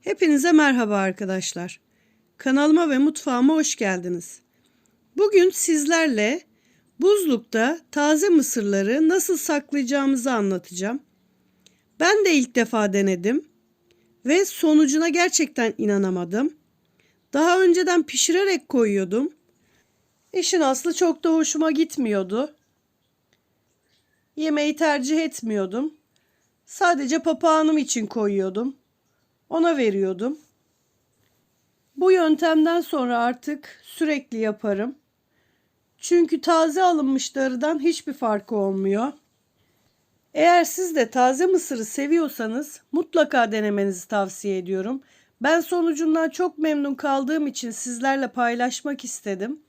Hepinize merhaba arkadaşlar. Kanalıma ve mutfağıma hoş geldiniz. Bugün sizlerle buzlukta taze mısırları nasıl saklayacağımızı anlatacağım. Ben de ilk defa denedim ve sonucuna gerçekten inanamadım. Daha önceden pişirerek koyuyordum. İşin aslı çok da hoşuma gitmiyordu. Yemeği tercih etmiyordum. Sadece papağanım için koyuyordum. Ona veriyordum. Bu yöntemden sonra artık sürekli yaparım. Çünkü taze alınmış darıdan hiçbir farkı olmuyor. Eğer siz de taze mısırı seviyorsanız mutlaka denemenizi tavsiye ediyorum. Ben sonucundan çok memnun kaldığım için sizlerle paylaşmak istedim.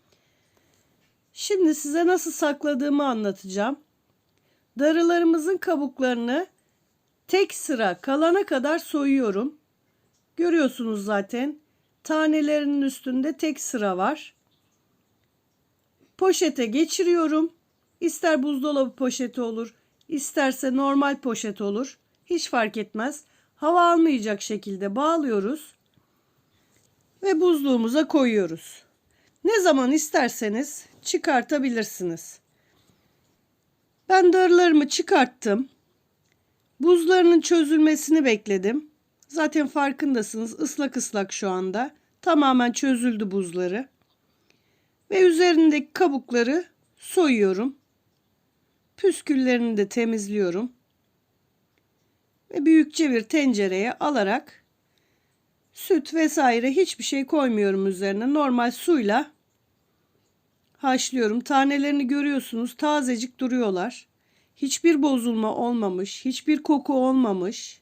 Şimdi size nasıl sakladığımı anlatacağım. Darılarımızın kabuklarını tek sıra kalana kadar soyuyorum. Görüyorsunuz zaten tanelerinin üstünde tek sıra var. Poşete geçiriyorum. İster buzdolabı poşeti olur, isterse normal poşet olur. Hiç fark etmez. Hava almayacak şekilde bağlıyoruz ve buzluğumuza koyuyoruz. Ne zaman isterseniz çıkartabilirsiniz. Ben darılarımı çıkarttım. Buzlarının çözülmesini bekledim. Zaten farkındasınız ıslak ıslak şu anda. Tamamen çözüldü buzları. Ve üzerindeki kabukları soyuyorum. Püsküllerini de temizliyorum. Ve büyükçe bir tencereye alarak süt vesaire hiçbir şey koymuyorum üzerine. Normal suyla haşlıyorum. Tanelerini görüyorsunuz tazecik duruyorlar. Hiçbir bozulma olmamış, hiçbir koku olmamış.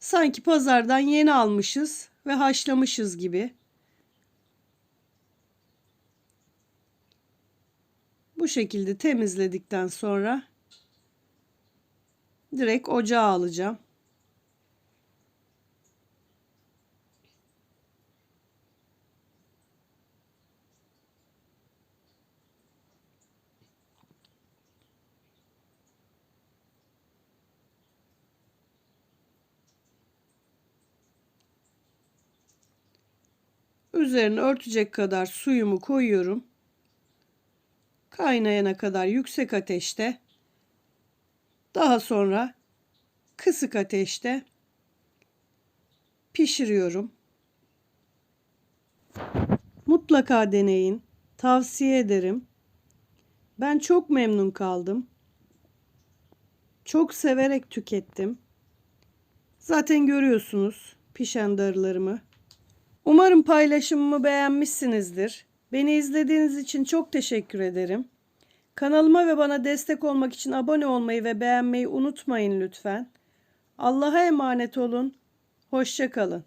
Sanki pazardan yeni almışız ve haşlamışız gibi. Bu şekilde temizledikten sonra direkt ocağa alacağım. Üzerine örtecek kadar suyumu koyuyorum. Kaynayana kadar yüksek ateşte. Daha sonra kısık ateşte pişiriyorum. Mutlaka deneyin. Tavsiye ederim. Ben çok memnun kaldım. Çok severek tükettim. Zaten görüyorsunuz pişen darılarımı. Umarım paylaşımımı beğenmişsinizdir. Beni izlediğiniz için çok teşekkür ederim. Kanalıma ve bana destek olmak için abone olmayı ve beğenmeyi unutmayın lütfen. Allah'a emanet olun. Hoşça kalın.